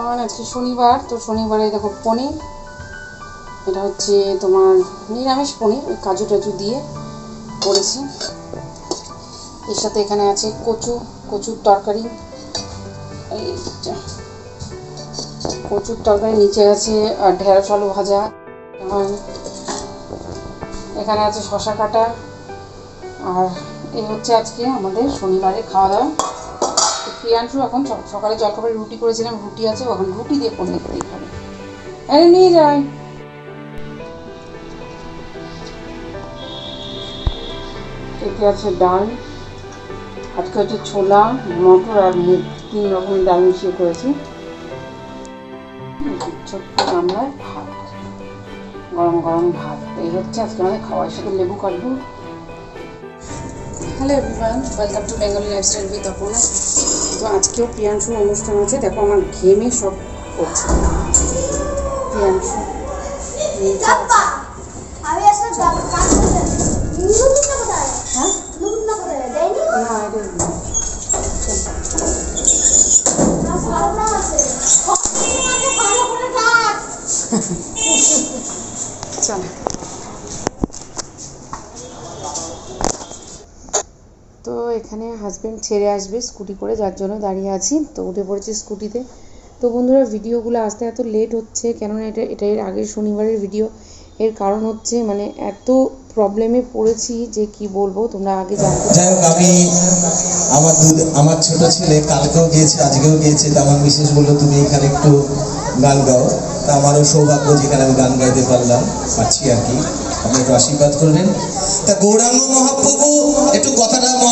Everyone আজকে শনিবার, তো শনিবারে দেখো পনির, এটা হচ্ছে তোমার নিরামিষ পনির, ওই কাজু টাজু দিয়ে করেছি এর সাথে এখানে আছে কচু, কচুর তরকারি, এই। কচুর তরকারি, নিচে আছে আর ঢেঁড়স, আলু ভাজা এখানে আছে শশা কাটা, আর এই হচ্ছে আজকে আমাদের শনিবারে খাওয়া দাওয়া প্রিয়াংশু এখন সকালে জলখাবারে রুটি করেছিলাম, রুটি আছে ও এখন রুটি দিয়ে পনির দিয়ে খাবে আরে নিয়ে যায় এতে আছে ডাল, আজকে হচ্ছে ছোলা, মটর আর মুগ, তিন রকমের ডাল মিশিয়ে করেছি। ছোট্ট গামলায় ভাত, গরম গরম ভাত। এই হচ্ছে আজকে আমাদের খাওয়ার সাথে লেবু কাটবো। Hello everyone welcome to Bengali lifestyle with Aparna তো আজকেও প্রিয়াংশুর অনুষ্ঠান আছে দেখো আমার ঘেমে সব করছে। প্রিয়াংশু নিচে আছে। আমি আসলে কাজ করতে নুন না কোথায় হ্যাঁ নুন না কোথায় দেয়নি না এটা ভালো না আছে আমাকে ভালো করে থাক চলো তো এখানে হাজব্যান্ড ছেড়ে আসবে স্কুটি করে, যার জন্য দাঁড়িয়ে আছি। তো উঠে পড়েছি স্কুটিতে তো বন্ধুরা ভিডিওগুলো আসতে এত লেট হচ্ছে, কেননা এটা এটা এর আগের শনিবারের ভিডিও এর কারণ হচ্ছে মানে এত প্রবলেমে পড়েছি যে কি বলব, তোমরা আগে জানতে যাই হোক, আমি আমার আমার ছোট ছেলে কালকেও গিয়েছে, আজকেও গিয়েছে। তা আমার মিসেস বলল, তুমি এখানে একটু গান গাও। তা আমারও সৌভাগ্য যেখানে আমি গান গাইতে পারলাম, পারছি আর কি। আপনি একটু আশীর্বাদ করবেন। তা গৌরাঙ্গ মহাপ্রভু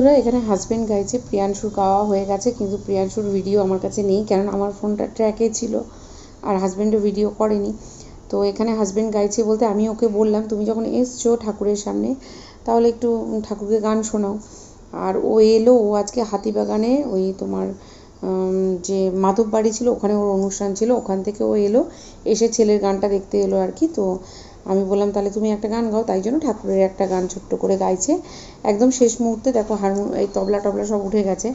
বন্ধুরা, এখানে হাজব্যান্ড গাইছে, প্রিয়াংশুর গাওয়া হয়ে গেছে, কিন্তু প্রিয়াংশুর ভিডিও আমার কাছে নেই, কেননা আমার ফোনটা ট্র্যাকে ছিল আর হাজবেন্ডও ভিডিও করেনি। তো এখানে হাজবেন্ড গাইছে বলতে আমি ওকে বললাম, তুমি যখন এসছো ঠাকুরের সামনে, তাহলে একটু ঠাকুরকে গান শোনাও। আর ও এলো, ও আজকে হাতিবাগানে, ওই তোমার যে মাধব বাড়ি ছিল, ওখানে ওর অনুষ্ঠান ছিল, ওখান থেকে ও এলো, এসে ছেলের গানটা দেখতে এলো আর কি। তো আমি বললাম, তাহলে তুমি একটা গান গাও। তাই জন্য ঠাকুরের একটা গান ছোট্ট করে গাইছে। একদম শেষ মুহূর্তে দেখো হারমোন এই তবলা টবলা সব উঠে গেছে।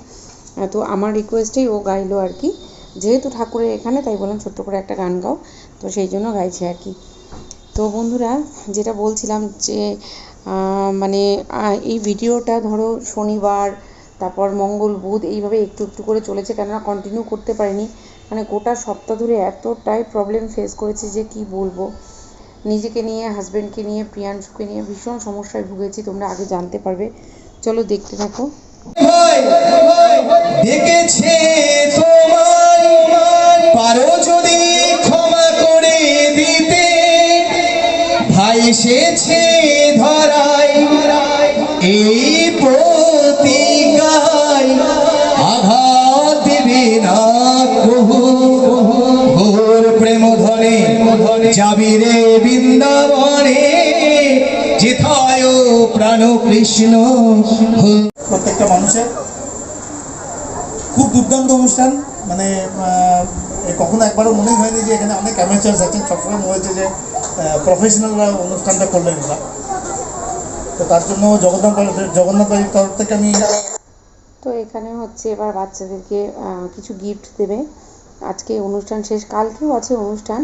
তো আমার রিকোয়েস্টেই ও গাইলো আর কি। যেহেতু ঠাকুরের এখানে, তাই বললাম ছোট্ট করে একটা গান গাও। তো সেই জন্য গাইছে আর কি। তো বন্ধুরা, যেটা বলছিলাম যে মানে এই ভিডিওটা ধরো শনিবার, তারপর মঙ্গল, বুধ, এইভাবে একটু একটু করে চলেছে কেননা কন্টিনিউ করতে পারিনি। মানে গোটা সপ্তাহ ধরে এতটাই প্রবলেম ফেস করেছি যে কি বলব। নিজেকে নিয়ে হাজব্যান্ডকে নিয়ে, প্রিয়াংশুকে নিয়ে ভীষণ সমস্যায় ভুগেছি, তোমরা আগে জানতে পারবে। চলো দেখতে থাকো। ধরা যাবি রে বৃন্দাবনে যেথায় প্রাণ কৃষ্ণ হো- প্রত্যেকটা মানুষের খুব দুর্দান্ত অনুষ্ঠান। মানে কখনো একবারও মনেই হয়নি যে এখানে অনেক অ্যামেচার্স আছেন। সবসময় মনে হয়েছে যে প্রফেশনালরা অনুষ্ঠানটা করলেন ওরা। তো তার জন্য জগন্নাথ জগন্নাথ বাড়ির তরফ থেকে আমি তো এখানে হচ্ছে এবার বাচ্চাদেরকে আহ, কিছু গিফট দেবে। আজকে অনুষ্ঠান শেষ কালকেও আছে অনুষ্ঠান।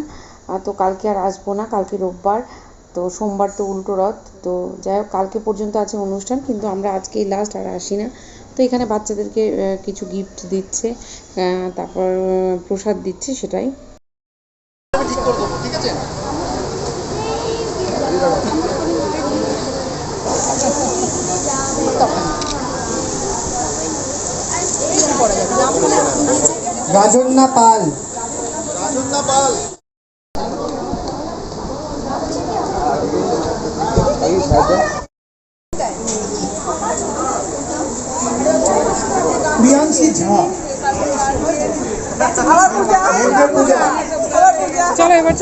তো কালকে আর আসব না, কালকে রোববার, তো সোমবার তো উল্টো রথ, তো যাই হোক, কালকে পর্যন্ত আছে অনুষ্ঠান, কিন্তু আমরা আজকেই লাস্ট আর আসি না। তো এখানে বাচ্চাদেরকে কিছু গিফট দিচ্ছে তারপর প্রসাদ দিচ্ছে, সেটাই। রাজন্যা পাল। প্রিয়াংশী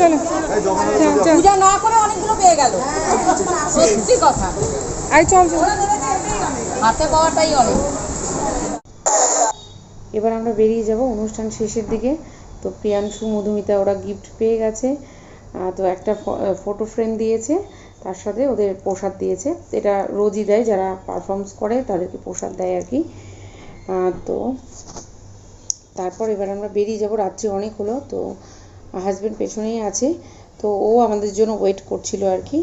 চলো। এবার পূজা না করে অনেকগুলো পেয়ে গেল। সত্যি কথা। আই চল চল। হাতে পাওয়াটাই অনেক। এবার আমরা বেরিয়ে যাব অনুষ্ঠান শেষের দিকে। তো প্রিয়াংশু মধুমিতা ওরা গিফট পেয়ে গেছে। তো একটা ফটো ফ্রেম দিয়েছে। তার সাথে ওদের প্রসাদ দিয়েছে। এটা রোজই দেয় যারা পারফর্মস করে তাদেরকে প্রসাদ দেয় আর কি। তো তারপর এবার আমরা বেরিয়ে যাব। রাত্রি অনেক হলো তো হাজব্যান্ড পেছনেই আছে তো ও আমাদের জন্য ওয়েট করছিল আর কি।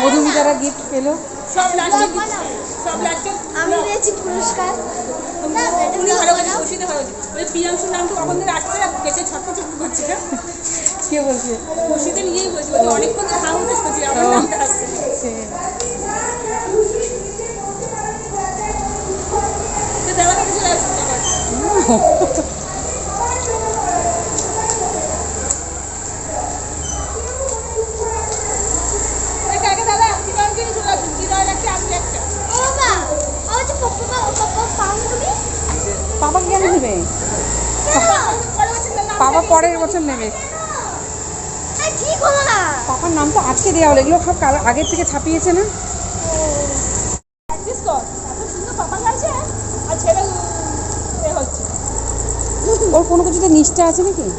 মধুমিতারা গিফট পেল। আমি পেয়েছি পুরস্কার। উনি তো ভালো বানাও। খুশিতে ভালো ওই প্রিয়াংশুর নামটা কখন ধরে আসছে আর পেটে ছটফট ছটফট করছে না কে বলছে খুশিতে নিজেই বলছে বলছে অনেকক্ষণ ধরে হাঁ উঠেছ করছি আমার নামটা আসছে তো দেওয়াটা কিছু লাগছে আবার ওই কাকে দাদা কিরণ কিনে চলে আসুন কিরণ একটা আপনি একটা ও বাবা ও হচ্ছে পপ্পু পপ্পু পাও তুমি বাবাকে কেন দেবে পরে বলছেন না বাবা পরের বছর নেবে আরে ঠিক হলো না পাপার নাম তো আজকে দেওয়া হলো এগুলো সব কাল- আগের থেকে ছাপিয়েছে না? ওর কোনো কিছুতে নিষ্ঠা আছে নাকি?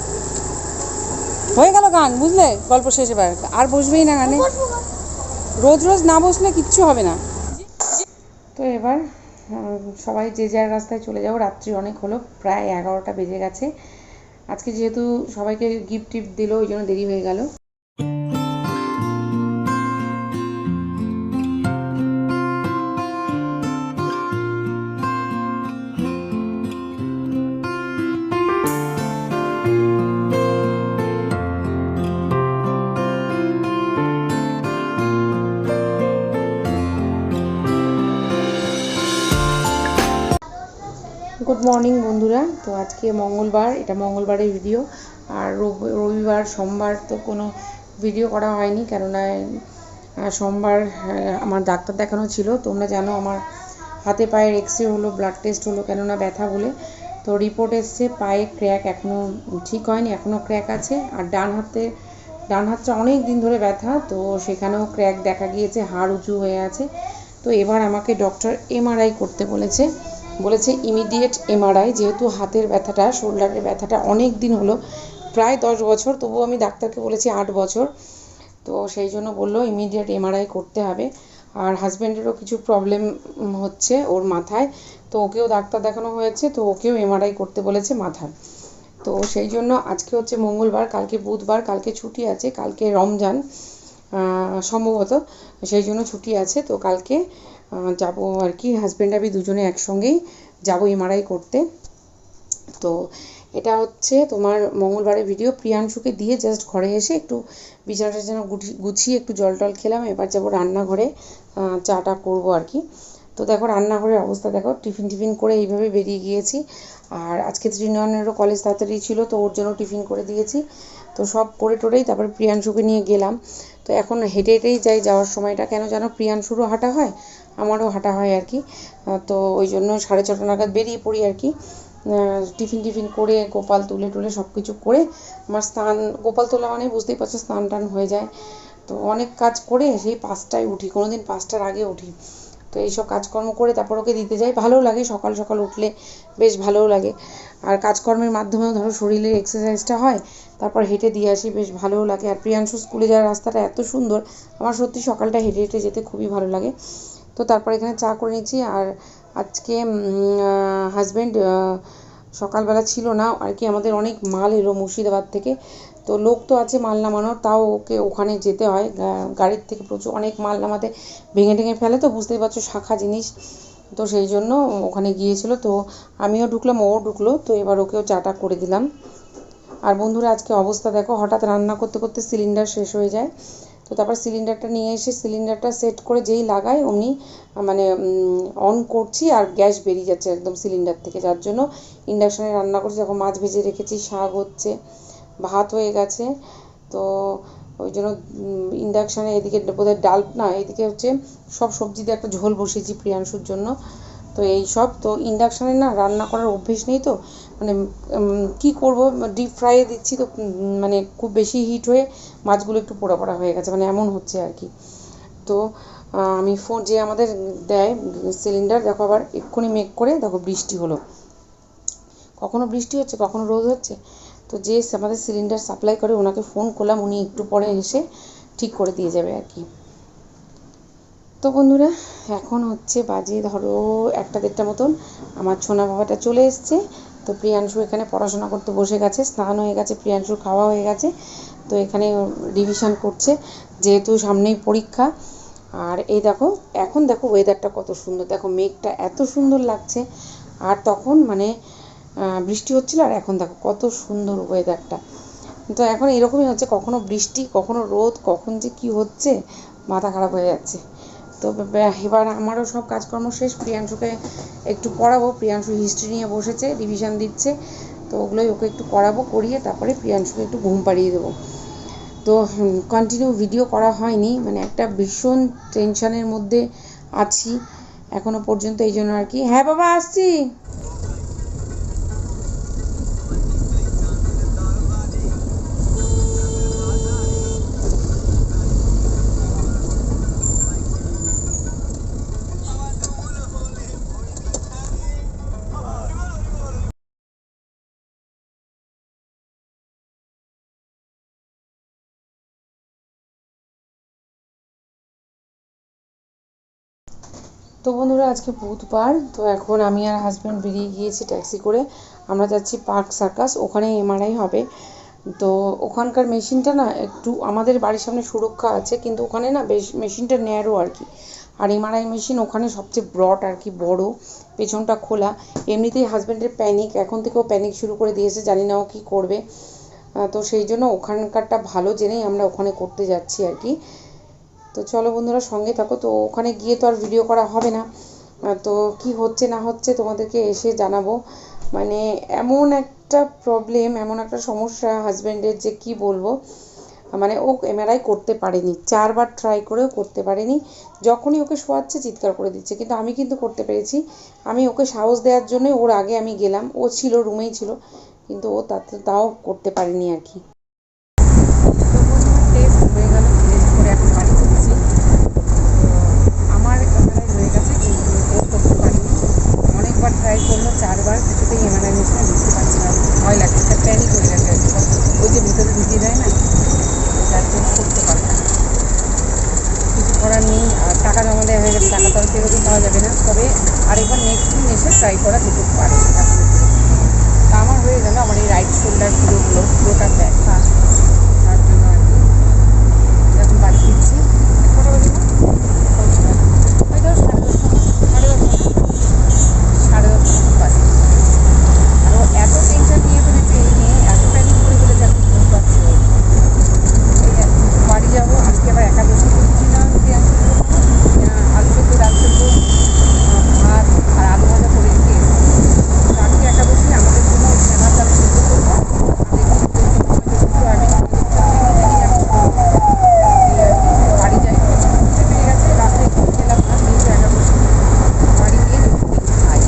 হয়ে গেল গান বুঝলে? গল্প শেষ এবার। আর বসবেই না গানে। রোজ রোজ না বসলে কিচ্ছু হবে না। তো এবার সবাই যে যার রাস্তায় চলে যাব রাত্রি অনেক হলো প্রায় এগারোটা বেজে গেছে। আজকে যেহেতু সবাইকে গিফট টিফট দিল ওই জন্য দেরি হয়ে গেল। মর্নিং বন্ধুরা। তো আজকে মঙ্গলবার, এটা মঙ্গলবারের ভিডিও আর রব- রবিবার, সোমবার তো কোনো ভিডিও করা হয়নি, কেননা সোমবার আমার ডাক্তার দেখানো ছিল। তোমরা জানো, আমার হাতে পায়ের এক্স রে হলো ব্লাড টেস্ট হলো, কেননা ব্যথা বলে। তো রিপোর্ট এসছে, পায়ে ক্র্যাক এখনও ঠিক হয়নি এখনও ক্র্যাক আছে। আর ডান হাতে, ডান হাতটা অনেক দিন ধরে ব্যথা, তো সেখানেও ক্র্যাক দেখা গিয়েছে, হাড় উঁচু হয়ে আছে। তো এবার আমাকে ডক্টর এমআরআই করতে বলেছে। বলেছে, ইমিডিয়েট এমআরআই, যেহেতু হাতের ব্যথাটা, শোল্ডারের ব্যথাটা অনেক দিন হলো, প্রায় দশ বছর, তবুও আমি ডাক্তারকে বলেছি আট বছর। তো সেই জন্য বলল, ইমিডিয়েট এমআরআই করতে হবে। আর হাজব্যান্ডেরও কিছু প্রবলেম হচ্ছে ওর মাথায়, তো ওকেও ডাক্তার দেখানো হয়েছে, তো ওকেও এমআরআই করতে বলেছে মাথার তো সেই জন্য আজকে হচ্ছে মঙ্গলবার, কালকে বুধবার, কালকে ছুটি আছে, কালকে রমজান সম্ভবত, সেই জন্য ছুটি আছে, তো কালকে যাব আর কি। হাজব্যান্ড আমি দুজনে একসঙ্গেই যাব এমআরআই করতে। তো এটা হচ্ছে তোমার মঙ্গলবারের ভিডিও প্রিয়াংশুকে দিয়ে জাস্ট ঘরে এসে একটু বিছানা টিছানা গুটি- গুছিয়ে একটু জল টল খেলাম। এবার যাব রান্নাঘরে চাটা করব আর কি। তো দেখো রান্নাঘরের অবস্থা দেখো, টিফিন টিফিন করে এইভাবে বেরিয়ে গিয়েছি। আর আজকে ত্রিনয়নেরও কলেজ তাড়াতাড়ি ছিল, তো ওর জন্য টিফিন করে দিয়েছি। তো সব করে টোরেই তারপর প্রিয়াংশুকে নিয়ে গেলাম। তো এখন হেঁটে হেঁটেই যাই, যাওয়ার সময়টা কেন জানো? প্রিয়াংশুরও হাঁটা হয়, আমারও হাঁটা হয় আর কি। তো ওই জন্য সাড়ে ছটা নাগাদ বেরিয়ে পড়ি আর কি। টিফিন টিফিন করে গোপাল তুলে টুলে সব কিছু করে আমার স্নান, গোপাল তোলা মানে বুঝতেই পারছ স্নান টান হয়ে যায়। তো অনেক কাজ করে সেই পাঁচটায় উঠি কোনো দিন পাঁচটার আগে উঠি। তো এইসব কাজকর্ম করে তারপর ওকে দিতে যাই। ভালোও লাগে, সকাল সকাল উঠলে বেশ ভালোও লাগে। আর কাজকর্মের মাধ্যমেও ধরো শরীরের এক্সারসাইজটা হয়, তারপর হেঁটে দিয়ে আসি, বেশ ভালোও লাগে। আর প্রিয়াংশু স্কুলে যাওয়ার রাস্তাটা এত সুন্দর, আমার সত্যি সকালটা হেঁটে হেঁটে যেতে খুবই ভালো লাগে। তো তারপর এখানে চা করে নিচ্ছি। আর আজকে হাজব্যান্ড সকালবেলা ছিল না। আর কি আমাদের অনেক মাল এলো মুর্শিদাবাদ থেকে। তো লোক তো আছে মাল নামানোর, তাও ওকে ওখানে যেতে হয়। গাড়ির থেকে প্রচুর অনেক মাল নামাতে ভেঙে টেঙে ফেলে তো, বুঝতেই পারছ, শাখা জিনিস। তো সেই জন্য ওখানে গিয়েছিল। তো আমিও ঢুকলাম, ও ঢুকলো। তো এবার ওকেও চাটা করে দিলাম। আর বন্ধুরা, আজকে অবস্থা দেখো, হঠাৎ রান্না করতে করতে সিলিন্ডার শেষ হয়ে যায়। তো তারপর সিলিন্ডারটা নিয়ে এসে সিলিন্ডারটা সেট করে যেই লাগাই, অমনি মানে অন করছি আর গ্যাস বেরিয়ে যাচ্ছে একদম সিলিন্ডার থেকে। যার জন্য ইন্ডাকশানে রান্না করছি। যখন মাছ ভেজে রেখেছি, শাক হচ্ছে। ভাত হয়ে গেছে। তো ওই জন্য ইন্ডাকশানে এদিকে বোধহয় ডাল, না, এদিকে হচ্ছে সব সবজি দিয়ে একটা ঝোল বসিয়েছি প্রিয়াংশুর জন্য। তো এই সব, তো ইন্ডাকশানে না রান্না করার অভ্যেস নেই তো। মানে কি করব? ডিপ ফ্রাইয়ে দিচ্ছি তো মানে খুব বেশি হিট হয়ে মাছগুলো একটু পোড়া পোড়া হয়ে গেছে। মানে এমন হচ্ছে আর কি। তো আমি ফোন, যে আমাদের দেয় সিলিন্ডার দেখো আবার এক্ষুনি মেঘ করে, দেখো বৃষ্টি হলো। কখনো বৃষ্টি হচ্ছে, কখনো রোদ হচ্ছে? তো যে আমাদের সিলিন্ডার সাপ্লাই করে, ওনাকে ফোন করলাম, উনি একটু পরে এসে ঠিক করে দিয়ে যাবে আর কি। তো বন্ধুরা, এখন হচ্ছে বাজে ধরো একটা দেড়টা মতন। আমার ছোনা বাবাটা চলে এসছে। তো প্রিয়াংশু এখানে পড়াশোনা করতে বসে গেছে, স্নান হয়ে গেছে প্রিয়াংশুর খাওয়া হয়ে গেছে। তো এখানে রিভিশন করছে, যেহেতু সামনেই পরীক্ষা। আর এই দেখো, এখন দেখো ওয়েদারটা কত সুন্দর। দেখো মেঘটা এত সুন্দর লাগছে। আর তখন মানে বৃষ্টি হচ্ছিল আর এখন দেখো কত সুন্দর ওয়েদারটা তো এখন এরকমই হচ্ছে, কখনো বৃষ্টি, কখনো রোদ, কখন যে কি হচ্ছে, মাথা খারাপ হয়ে যাচ্ছে। তো এবার আমারও সব কাজকর্ম শেষ, প্রিয়াংশুকে একটু পড়াবো, প্রিয়াংশু হিস্ট্রি নিয়ে বসেছে রিভিশন দিচ্ছে, তো ওগুলোই ওকে একটু করাবো করিয়ে তারপরে প্রিয়াংশুকে একটু ঘুম পাড়িয়ে দেবো। তো কন্টিনিউ ভিডিও করা হয়নি মানে একটা ভীষণ টেনশনের মধ্যে আছি, এখনও পর্যন্ত এই জন্য আর কি। হ্যাঁ বাবা, আসছি! তো বন্ধুরা, আজকে বুধবার, তো এখন আমি আর হাজব্যান্ড বেরিয়ে গিয়েছি ট্যাক্সি করে। আমরা যাচ্ছি পার্ক সার্কাস ওখানে এমআরআই হবে। তো ওখানকার মেশিনটা না একটু আমাদের বাড়ির সামনে সুরক্ষা আছে, কিন্তু ওখানে না বেশ মেশিনটা ন্যারো আর কি। আর এমআরআই মেশিন ওখানে সবচেয়ে ব্রড আর কি, বড়, পেছনটা খোলা। এমনিতেই হাজব্যান্ডের প্যানিক এখন থেকেও প্যানিক শুরু করে দিয়েছে, জানি না ও কী করবে। তো সেই জন্য ওখানকারটা ভালো জেনেই আমরা ওখানে করতে যাচ্ছি আর কি। তো চলো বন্ধুরা সঙ্গে থাকো। তো ওখানে গিয়ে তো আর ভিডিও করা হবে না। তো কি হচ্ছে না হচ্ছে তোমাদেরকে এসে জানাব। মানে এমন একটা প্রবলেম এমন একটা সমস্যা হাজব্যান্ডের যে কি বলব? মানে ও এমআরআই করতে পারেনি, চারবার ট্রাই করেও করতে পারেনি। যখনই ওকে শোয়াচ্ছে চিৎকার করে দিচ্ছে। কিন্তু আমি কিন্তু করতে পেরেছি। আমি ওকে সাহস দেওয়ার জন্য ওর আগে আমি গেলাম। ও ছিল রুমেই ছিল। কিন্তু ও তাতে, তাও করতে পারেনি আর কি টেস্ট হয়ে গেল টেস্ট করে এখন বাড়ি ফিরছি আমার এমআরআই হয়ে গেছে কিন্তু ও করতে পারেনি অনেকবার ট্রাই করল চারবার কিছুতেই এমআরআই মেশিনে ঢুকতে পারছে না ভয় করে রাখে ওই যে ভিতরে ঢুকিয়ে দেয় না যার জন্য করতে পারে না। কিছু করার নেই, আর টাকা জমা দেওয়া হয়ে গেছে, টাকা তো আর সেরকম পাওয়া যাবে না। তবে আরেকবার নেক্সট দিন এসে ট্রাই করা যেতে পারে। তা আমার হয়ে গেল আমার এই রাইট শোল্ডার পুরোগুলো পুরোটা ব্যথা তার জন্য আর কি এখন বাড়ি ফিরছি কটা বাজে না? ওই ধরো সাড়ে দশটা সাড়ে দশটা সাড়ে দশটা মতো বাজে আর ও এত টেনশন নিয়ে ফেলেছে এই নিয়ে এত প্যানিক করে ফেলেছে এখন বুঝতে পারছি ও। এই আর কি। বাড়ি যাব আজকে আবার একাদশী করছিলাম প্রিয়াঙ্কুর জন্য আহ, আলু সেদ্ধ ডাল সেদ্ধ আহ, ভাত আর আলু ভাজা করে রেখে এসেছি তো আজকে একাদশী আমাদের জন্য ওই সেনা চাল সেদ্ধ করব আর দেখি দুটো আমি নিজেই আমি করব। এই আর কি। বাড়ি যাই খেতে পেয়ে গেছে রাত্রে খেতে খেলাম না যেহেতু একাদশী বাড়ি গিয়ে দেখি খাই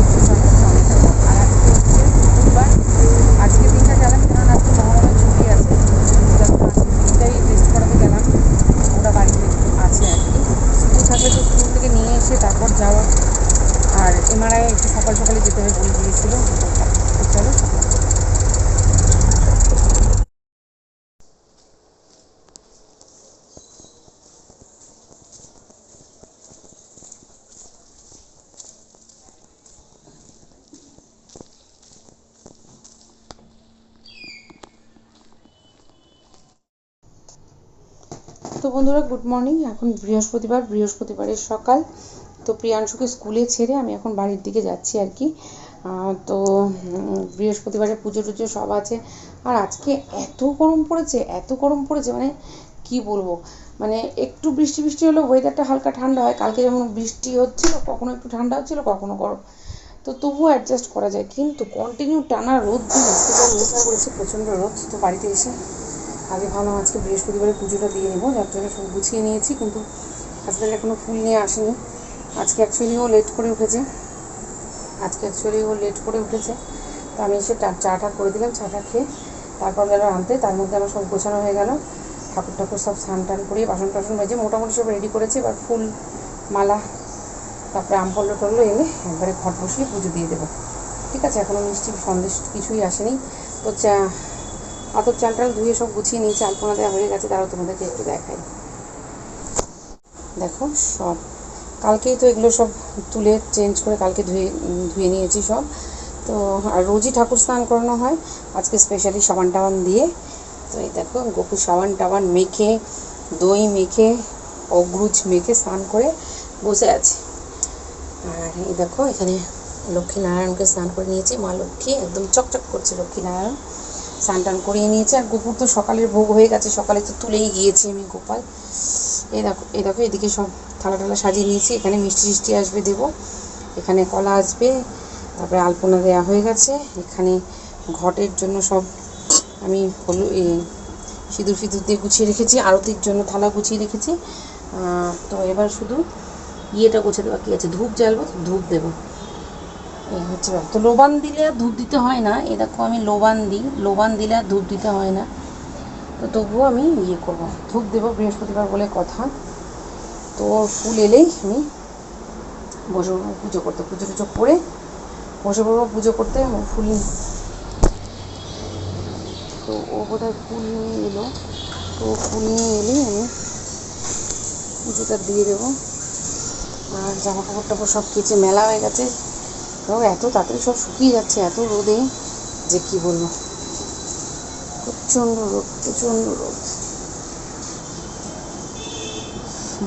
একটু সঙ্গে সঙ্গে থাকব। আর আজকে হচ্ছে বুধবার আজকে দিনটা গেলাম কারণ আজকে মহারমের ছুটি আছে যখন আজকে দিনটাই টেস্ট করাতে গেলাম ওরা বাড়িতে আছে আর কি স্কুল থাকলে তো স্কুল থেকে নিয়ে এসে তারপর যাওয়া আর এমআরআই একটু সকাল সকালে যেতে হবে বলে দিয়েছিল তো চলো তো বন্ধুরা গুড মর্নিং এখন বৃহস্পতিবার বৃহস্পতিবারের সকাল। তো প্রিয়াংশুকে স্কুলে ছেড়ে আমি এখন বাড়ির দিকে যাচ্ছি আর কি। তো উম, বৃহস্পতিবারে পুজো টুজো সব আছে। আর আজকে এত গরম পড়েছে এত গরম পড়েছে মানে কি বলব? মানে একটু বৃষ্টি বৃষ্টি হলে ওয়েদারটা হালকা ঠান্ডা হয়। কালকে যেমন বৃষ্টি হচ্ছিল কখনো একটু ঠান্ডা হচ্ছিল কখনো গরম। তো তবুও অ্যাডজাস্ট করা যায়। কিন্তু কন্টিনিউ টানা রোদ দিন রোদ করেছে প্রচণ্ড রোদ। তো বাড়িতে এসে আগে ভাবলাম আজকে বৃহস্পতিবারে পুজোটা দিয়ে নেব, যার জন্য সব গুছিয়ে নিয়েছি, কিন্তু হাজব্যান্ড এখনও ফুল নিয়ে আসেনি। আজকে অ্যাকচুয়ালি ও লেট করে উঠেছে। আজকে অ্যাকচুয়ালি ও লেট করে উঠেছে। তো আমি এসে চাটা করে দিলাম, চাটা খেয়ে তারপর গেল আনতে, তার মধ্যে আমার সব গোছানো হয়ে গেল। ঠাকুর ঠাকুর সব স্নান টান করিয়ে বাসন টাসন মেজে মোটামুটি সব রেডি করেছে, এবার ফুল মালা, তারপরে আম পল্ল টল্ল এনে একবারে ঘট বসিয়ে পুজো দিয়ে দেবো। ঠিক আছে এখনও মিষ্টি সন্দেশ কিছুই আসেনি। তো চা আতর চাল টাল ধুয়ে সব গুছিয়ে নিয়েছি আলপনা দেওয়া হয়ে গেছে তারাও তোমাদেরকে একটু দেখাই। দেখো সব, কালকেই তো এগুলো সব তুলে চেঞ্জ করে কালকে ধুয়ে ধুয়ে নিয়েছি সব। তো আর রোজই ঠাকুর স্নান করানো হয়, আজকে স্পেশালি সাবান টাবান দিয়ে। তো এই দেখো গোপু সাবান টাবান মেখে, দই মেখে, অগ্রুজ মেখে স্নান করে বসে আছে। আর এই দেখো এখানে লক্ষ্মীনারায়ণকে স্নান করে নিয়েছি, মা লক্ষ্মী একদম চকচক করছে লক্ষ্মীনারায়ণ স্নান টান করিয়ে নিয়েছে। আর গোপুর তো সকালের ভোগ হয়ে গেছে, সকালে তো তুলেই গিয়েছি আমি গোপাল। এই দেখো এই দেখো, এদিকে সব থালা টালা সাজিয়ে নিয়েছি। এখানে মিষ্টি টিষ্টি আসবে দেবো, এখানে কলা আসবে, তারপরে আলপনা দেওয়া হয়ে গেছে। এখানে ঘটের জন্য সব আমি হলু সিঁদুর ফিঁদুর দিয়ে গুছিয়ে রেখেছি, আরতির জন্য থালা গুছিয়ে রেখেছি। তো এবার শুধু ইয়েটা গোছাতে কী আছে? ধূপ জ্বালবো, ধূপ দেবো। এই হচ্ছে। তো লোবান দিলে আর ধূপ দিতে হয় না এ দেখো আমি লোবান দিই, লোবান দিলে আর ধূপ দিতে হয় না। তো তবুও আমি ইয়ে করব। ধূপ দেবো বৃহস্পতিবার বলে কথা। তো ফুল এলেই আমি বসে পড়ব পুজো করতে, পুজো টুজো করে বসে পড়ব পুজো করতে ফুল তো ও বোধহয় ফুল নিয়ে এলো। তো ফুল নিয়ে এলেই আমি পুজোটা দিয়ে দেবো। আর জামা কাপড় টাপড় সব কেচে মেলা হয়ে গেছে। তো এত তাড়াতাড়ি সব শুকিয়ে যাচ্ছে, এত রোদে। যে কি বলব? প্রচণ্ড রোদ প্রচণ্ড রোদ।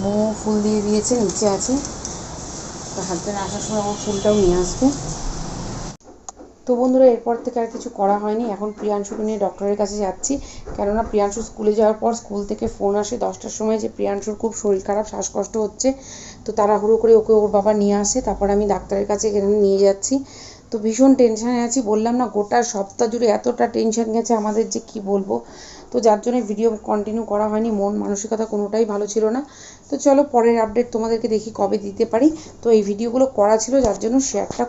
বউ ফুল দিয়ে দিয়েছে, নিচে আছে। হাজব্যান্ড আসার সময় আমার ফুলটাও নিয়ে আসবে। তো বন্ধুরা, এরপর থেকে আর কিছু করা হয়নি। এখন প্রিয়াংশুকে নিয়ে ডক্টরের কাছে যাচ্ছি। কেননা প্রিয়াংশু স্কুলে যাওয়ার পর স্কুল থেকে ফোন আসে দশটার সময় যে প্রিয়াংশুর খুব শরীর খারাপ, শ্বাসকষ্ট হচ্ছে। তো তাড়াহুড়ো করে ওকে ওর বাবা নিয়ে আসে। তারপর আমি ডাক্তারের কাছে এখানে নিয়ে যাচ্ছি। তো ভীষণ টেনশানে আছি। বললাম, না, গোটা সপ্তাহ জুড়ে এতটা টেনশন গেছে আমাদের যে কি বলব? তো যার জন্য ভিডিও কন্টিনিউ করা হয়নি। মন মানসিকতা কোনোটাই ভালো ছিল না। তো চলো, পরের আপডেট তোমাদেরকে দেখি কবে দিতে পারি। তো এই ভিডিওগুলো করা ছিল, যার জন্য শেয়ারটা